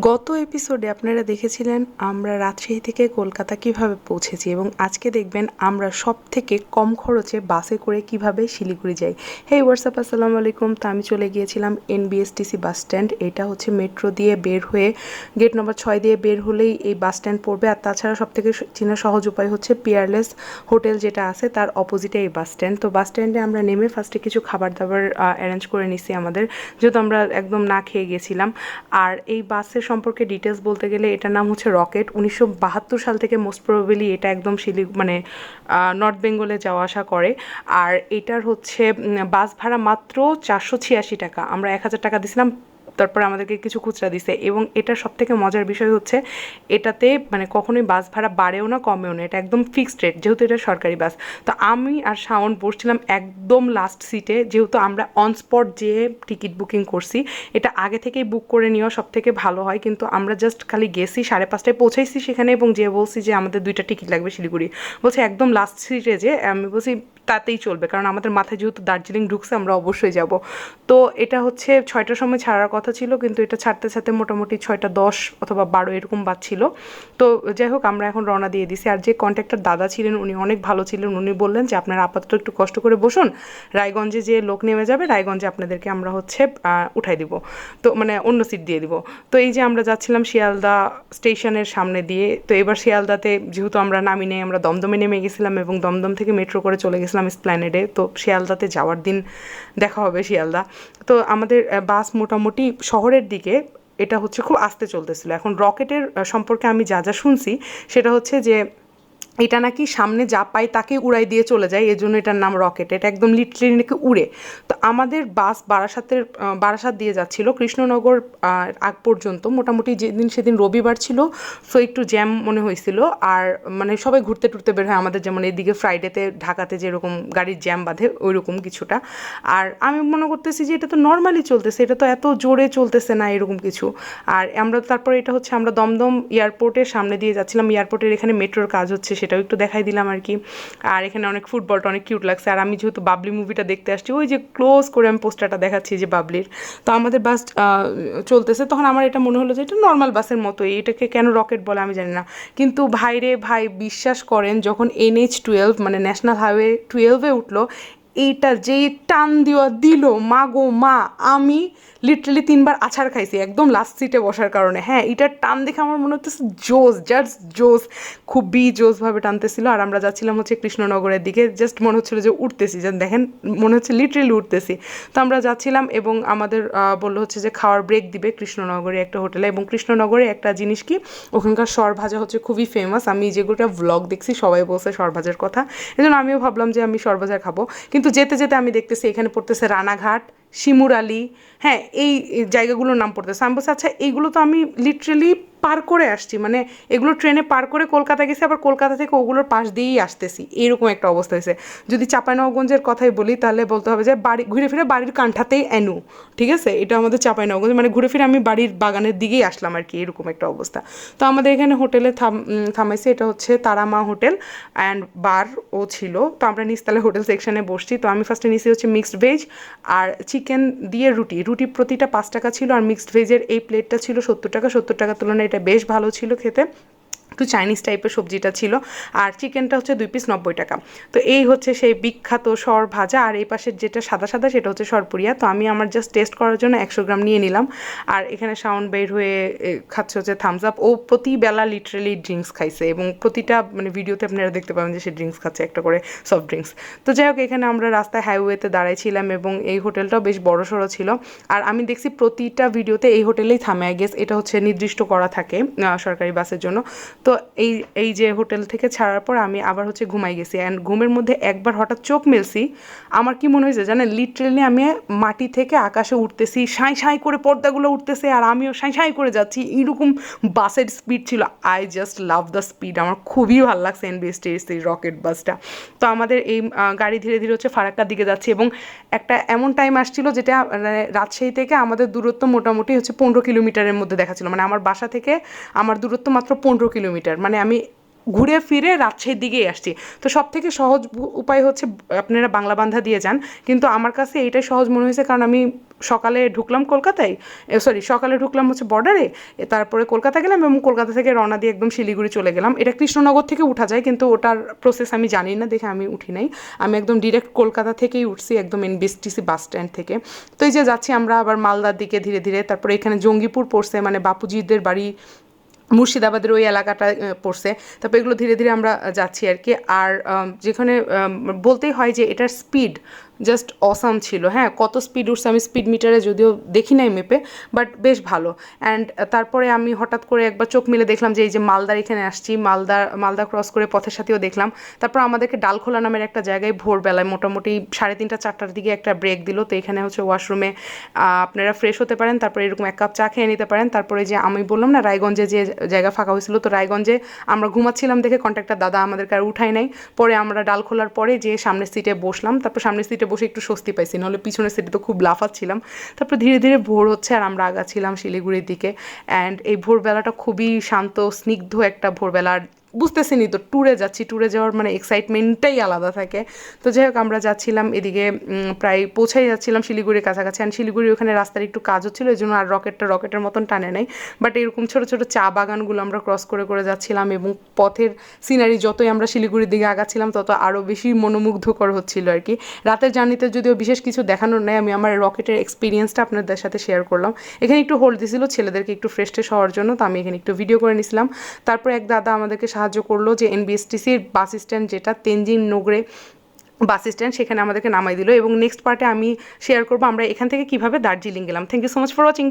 গত এপিসোডে আপনারা দেখেছিলেন আমরা রাজশাহী থেকে কলকাতা কীভাবে পৌঁছেছি এবং আজকে দেখবেন আমরা সব থেকে কম খরচে বাসে করে কীভাবে শিলিগুড়ি যাই। হেই হোয়াটসঅ্যাপ আসসালামু আলাইকুম। তা আমি চলে গিয়েছিলাম এনবিএসটিসি বাস স্ট্যান্ড এটা হচ্ছে মেট্রো দিয়ে বের হয়ে গেট নম্বর ছয় দিয়ে বের হলেই এই বাস স্ট্যান্ড পড়বে। আর তাছাড়া সব থেকে চেনা সহজ উপায় হচ্ছে পিয়ারলেস হোটেল যেটা আছে, তার অপোজিটে এই বাস স্ট্যান্ড তো বাস স্ট্যান্ডে আমরা নেমে ফার্স্টে কিছু খাবার দাবার অ্যারেঞ্জ করে নিছি আমাদের। যেহেতু আমরা একদম না খেয়ে গেছিলাম। আর এই বাসের সম্পর্কে ডিটেলস বলতে গেলে এটার নাম হচ্ছে রকেট উনিশশো বাহাত্তর সাল থেকে মোস্ট প্রবেবলি এটা একদম শিলি মানে নর্থ বেঙ্গলে যাওয়া আসা করে। আর এটার হচ্ছে বাস ভাড়া মাত্র চারশো ছিয়াশি টাকা। আমরা এক হাজার টাকা দিছিলাম তারপরে আমাদেরকে কিছু খুচরা দিছে। এবং এটার সব থেকে মজার বিষয় হচ্ছে, এটাতে মানে কখনোই বাস ভাড়া বাড়েও না, কমেও না। এটা একদম ফিক্সড রেট যেহেতু এটা সরকারি বাস। তো আমি আর শাওন বসছিলাম একদম লাস্ট সিটে যেহেতু আমরা অন স্পট যেয়ে টিকিট বুকিং করছি, এটা আগে থেকেই বুক করে নেওয়া সব থেকে ভালো হয়। কিন্তু আমরা জাস্ট খালি গেছি, সাড়ে পাঁচটায় পৌঁছাইছি সেখানে এবং যে বলছি যে আমাদের দুইটা টিকিট লাগবে শিলিগুড়ি। বলছে একদম লাস্ট সিটে যে, আমি বলছি তাতেই চলবে। কারণ আমাদের মাথায় যেহেতু দার্জিলিং ঢুকছে, আমরা অবশ্যই যাব। তো এটা হচ্ছে ছয়টার সময় ছাড়ার কথা ছিল, কিন্তু এটা ছাড়তে ছাড়তে মোটামুটি ছয়টা দশ অথবা বারো এরকম বাজছিল। তো যাই হোক, আমরা এখন রওনা দিয়ে দিছি। আর যে কন্ট্রাক্টর দাদা ছিলেন, উনি অনেক ভালো ছিলেন। উনি বললেন যে, আপনারা আপাতত একটু কষ্ট করে বসুন। রায়গঞ্জে যে লোক নেমে যাবে, রায়গঞ্জে আপনাদেরকে আমরা হচ্ছে উঠাই দিব। তো মানে অন্য সিট দিয়ে দিব। তো এই যে আমরা যাচ্ছিলাম শিয়ালদা স্টেশনের সামনে দিয়ে, তো এবার শিয়ালদাতে যেহেতু আমরা নামি নেই, আমরা দমদমে নেমে গেছিলাম এবং দমদম থেকে মেট্রো করে চলে গেছিলাম। স্প্ল্যানেডে তো শিয়ালদাতে যাওয়ার দিন দেখা হবে শিয়ালদা। তো আমাদের বাস মোটামুটি শহরের দিকে, এটা হচ্ছে খুব আস্তে চলতেছিল। এখন রকেটের সম্পর্কে আমি যা যা শুনছি, সেটা হচ্ছে যে এটা নাকি সামনে যা পায় তাকে উড়াই দিয়ে চলে যায় এই জন্য এটার নাম রকেট। এটা একদম লিটারেলি নাকি উড়ে। তো আমাদের বাস বারাসাতের বারাসাত দিয়ে যাচ্ছিল, কৃষ্ণনগর আগ পর্যন্ত। মোটামুটি যেদিন সেদিন রবিবার ছিল সো একটু জ্যাম মনে হয়েছিল। আর মানে সবাই ঘুরতে টুরতে বের হয়, আমাদের যেমন এদিকে ফ্রাইডেতে ঢাকাতে যেরকম গাড়ির জ্যাম বাঁধে ওই রকম কিছুটা। আর আমি মনে করতেছি যে এটা তো নর্মালি চলতেছে, এটা তো এত জোরে চলতেছে না এরকম কিছু। আর আমরা তারপরে এটা হচ্ছে, আমরা দমদম এয়ারপোর্টের সামনে দিয়ে যাচ্ছিলাম। এয়ারপোর্টের এখানে মেট্রোর কাজ হচ্ছে সেটাও একটু দেখাই দিলাম আর কি। আর এখানে অনেক ফুটবলটা অনেক কিউট লাগছে। আর আমি যেহেতু বাবলি মুভিটা দেখতে আসছি, ওই যে ক্লোজ করে আমি পোস্টারটা দেখাচ্ছি যে বাবলির। তো আমাদের বাস চলতেছে। তখন আমার এটা মনে হলো যে এটা নর্মাল বাসের মতোই। এটাকে কেন রকেট বলে আমি জানি না। কিন্তু ভাইরে ভাই বিশ্বাস করেন, যখন এনএইচ টুয়েলভ মানে ন্যাশনাল হাইওয়ে টুয়েলভে উঠল এইটা যেই টান দেওয়া দিল, মা গো, মা, আমি লিটারালি তিনবার আছাড় খাইছি, একদম লাস্ট সিটে বসার কারণে। হ্যাঁ এটার টান দেখে আমার মনে হচ্ছে জোস জাস্ট জোস খুবই জোসভাবে টানতেছিল। আর আমরা যাচ্ছিলাম হচ্ছে কৃষ্ণনগরের দিকে জাস্ট মনে হচ্ছিল যে উঠতেছি যে দেখেন, মনে হচ্ছে লিটারেলি উঠতেছি। তো আমরা যাচ্ছিলাম এবং আমাদের বলল হচ্ছে যে খাওয়ার ব্রেক দিবে কৃষ্ণনগরে একটা হোটেলে এবং কৃষ্ণনগরে একটা জিনিস কি, ওখানকার সর ভাজা হচ্ছে খুবই ফেমাস আমি যেগুলো ভ্লগ দেখছি, সবাই বলছে সর ভাজার কথা। এই জন্য আমিও ভাবলাম যে আমি সর ভাজা খাব। কিন্তু যেতে যেতে আমি দেখতেছি এখানে পড়তেছে রানাঘাট, শিমুর আলী হ্যাঁ এই জায়গাগুলোর নাম পড়তেছে। আমি বলছি আচ্ছা এইগুলো তো আমি লিটারেলি পার করে আসছি মানে এগুলো ট্রেনে পার করে কলকাতা গেছি, আবার কলকাতা থেকে ওগুলোর পাশ দিয়েই আসতেছি। এরকম একটা অবস্থা হয়েছে। যদি চাঁপাইনবাবগঞ্জের কথাই বলি, তাহলে বলতে হবে যে বাড়ি, ঘুরে ফিরে বাড়ির কান্ঠাতেই এনু, ঠিক আছে? এটা আমাদের চাঁপাইনবাবগঞ্জ মানে ঘুরে ফিরে আমি বাড়ির বাগানের দিকেই আসলাম আর কি, এরকম একটা অবস্থা। তো আমাদের এখানে হোটেলে থাম থামাইছে, এটা হচ্ছে তারামা হোটেল অ্যান্ড বার ও ছিল। তো আমরা নিচতলা হোটেল সেকশনে বসছি। তো আমি ফার্স্টে নিচে হচ্ছে মিক্সড ভেজ আর চিকেন দিয়ে রুটি। রুটি প্রতিটা পাঁচ টাকা ছিল আর মিক্সড ভেজের এই প্লেটটা ছিল সত্তর টাকা, সত্তর টাকার তুলনায় এটা বেশ ভালো ছিল খেতে। একটু চাইনিজ টাইপের সবজিটা ছিল। আর চিকেনটা হচ্ছে দুই পিস নব্বই টাকা। তো এই হচ্ছে সেই বিখ্যাত সর ভাজা। আর এই পাশের যেটা সাদা সাদা, সেটা হচ্ছে সরপুরিয়া। তো আমি আমার জাস্ট টেস্ট করার জন্য একশো গ্রাম নিয়ে নিলাম। আর এখানে সাউন্ড বের হয়ে খাচ্ছে হচ্ছে থামস আপ ও প্রতি বেলা লিটারেলি ড্রিঙ্কস খাইছে এবং প্রতিটা মানে ভিডিওতে আপনারা দেখতে পাবেন যে সে ড্রিঙ্কস খাচ্ছে একটা করে সফট ড্রিঙ্কস তো যাই হোক, এখানে আমরা রাস্তায় হাইওয়েতে দাঁড়াইছিলাম এবং এই হোটেলটাও বেশ বড় সড়ো ছিল। আর আমি দেখছি প্রতিটা ভিডিওতে এই হোটেলেই থামে আই গেস এটা হচ্ছে নির্দিষ্ট করা থাকে সরকারি বাসের জন্য। তো এই এই যে হোটেল থেকে ছাড়ার পর আমি আবার হচ্ছে ঘুমাই গেছি। অ্যান্ড ঘুমের মধ্যে একবার হঠাৎ চোখ মেলছি। আমার কি মনে হয়েছে জানেন লিটারেলি আমি মাটি থেকে আকাশে উঠতেছি, সাঁই সাঁই করে পর্দাগুলো উঠতেছে আর আমিও সাঁই সাঁই করে যাচ্ছি। এইরকম বাসের স্পিড ছিল। I just love the speed আমার খুবই ভালো লাগছে এন এনবিএসটির এই রকেট বাসটা তো আমাদের এই গাড়ি ধীরে ধীরে হচ্ছে ফারাক্কার দিকে যাচ্ছে এবং একটা এমন টাইম আসছিল যেটা মানে রাজশাহী থেকে আমাদের দূরত্ব মোটামুটি হচ্ছে পনেরো কিলোমিটারের মধ্যে দেখাচ্ছিল। মানে আমার বাসা থেকে আমার দূরত্ব মাত্র পনেরো কিলোমিটার। মানে আমি ঘুরে ফিরে রাজশাহীর দিকেই আসছি। তো সব থেকে সহজ উপায় হচ্ছে, আপনারা বাংলা বান্ধা দিয়ে যান। কিন্তু আমার কাছে এইটাই সহজ মনে হয়েছে, কারণ আমি সকালে ঢুকলাম কলকাতায় সরি সকালে ঢুকলাম হচ্ছে বর্ডারে তারপরে কলকাতা গেলাম এবং কলকাতা থেকে রওনা দিয়ে একদম শিলিগুড়ি চলে গেলাম। এটা কৃষ্ণনগর থেকে উঠা যায়, কিন্তু ওটার প্রসেস আমি জানি না, দেখে আমি উঠি নাই। আমি একদম ডিরেক্ট কলকাতা থেকেই উঠছি, একদম এনবিএসটিসি বাস স্ট্যান্ড থেকে। তো এই যে যাচ্ছি আমরা আবার মালদার দিকে ধীরে ধীরে, তারপরে এখানে জঙ্গিপুর পড়ছে মানে বাপুজিদের বাড়ি মুর্শিদাবাদের ওই এলাকাটা পড়ছে। তারপর এগুলো ধীরে ধীরে আমরা যাচ্ছি আর কি। আর যেখানে বলতেই হয় যে এটার স্পিড জাস্ট অসাম ছিল। হ্যাঁ কত স্পিড উঠছে আমি স্পিড মিটারে যদিও দেখি নাই মেপে বাট বেশ ভালো। অ্যান্ড তারপরে আমি হঠাৎ করে একবার চোখ মিলে দেখলাম যে এই যে মালদার এখানে আসছি মালদা মালদা ক্রস করে পথের সাথেও দেখলাম। তারপর আমাদেরকে ডালখোলা নামের একটা জায়গায় ভোরবেলায় মোটামুটি সাড়ে তিনটা, চারটার দিকে একটা ব্রেক দিল। তো এখানে হচ্ছে ওয়াশরুমে আপনারা ফ্রেশ হতে পারেন, তারপরে এরকম এক কাপ চা খেয়ে নিতে পারেন। তারপরে যে আমি বললাম না, রায়গঞ্জে যে জায়গা ফাঁকা হয়েছিল, তো রায়গঞ্জে আমরা ঘুমাচ্ছিলাম দেখে কন্ট্রাক্টর দাদা আমাদেরকে আর উঠাই নাই। পরে আমরা ডাল খোলার পরে যে সামনের সিটে বসলাম, তারপর সামনের সিটে বসে একটু স্বস্তি পাইছি, নাহলে পিছনের সিটে তো খুব লাফাচ্ছিলাম। তারপর ধীরে ধীরে ভোর হচ্ছে আর আমরা আগাচ্ছিলাম শিলিগুড়ির দিকে। অ্যান্ড এই ভোরবেলাটা খুবই শান্ত, স্নিগ্ধ একটা ভোরবেলা আর বুঝতেছিনি তো ট্যুরে যাচ্ছি ট্যুরে যাওয়ার মানে এক্সাইটমেন্টটাই আলাদা থাকে। তো যাই হোক, আমরা যাচ্ছিলাম এদিকে প্রায় পৌঁছাই যাচ্ছিলাম শিলিগুড়ির কাছাকাছি। আর শিলিগুড়ি ওখানে রাস্তার একটু কাজ হচ্ছিল এই জন্য আর রকেটটা, রকেটের মতন টানে নাই। বাট এরকম ছোটো ছোটো চা বাগানগুলো আমরা ক্রস করে করে যাচ্ছিলাম এবং পথের সিনারি যতই আমরা শিলিগুড়ির দিকে আগাচ্ছিলাম, তত আরও বেশি মনোমুগ্ধকর হচ্ছিল আর কি। রাতের জার্নিতে যদিও বিশেষ কিছু দেখানোর নেই, আমি আমার রকেটের এক্সপিরিয়েন্সটা আপনাদের সাথে শেয়ার করলাম। এখানে একটু হোল্ড দিছিল, ছেলেদেরকে একটু ফ্রেশ হওয়ার জন্য, তো আমি এখানে একটু ভিডিও করে নিছিলাম। তারপর এক দাদা আমাদেরকে সাহায্য করল যে এনবিএসটিসির বাস স্ট্যান্ড যেটা তেনজিং নগরে বাস স্ট্যান্ড, সেখানে আমাদেরকে নামাই দিল। এবং নেক্সট পার্টে আমি শেয়ার করব আমরা এখান থেকে কীভাবে দার্জিলিং গেলাম। Thank you so much for watching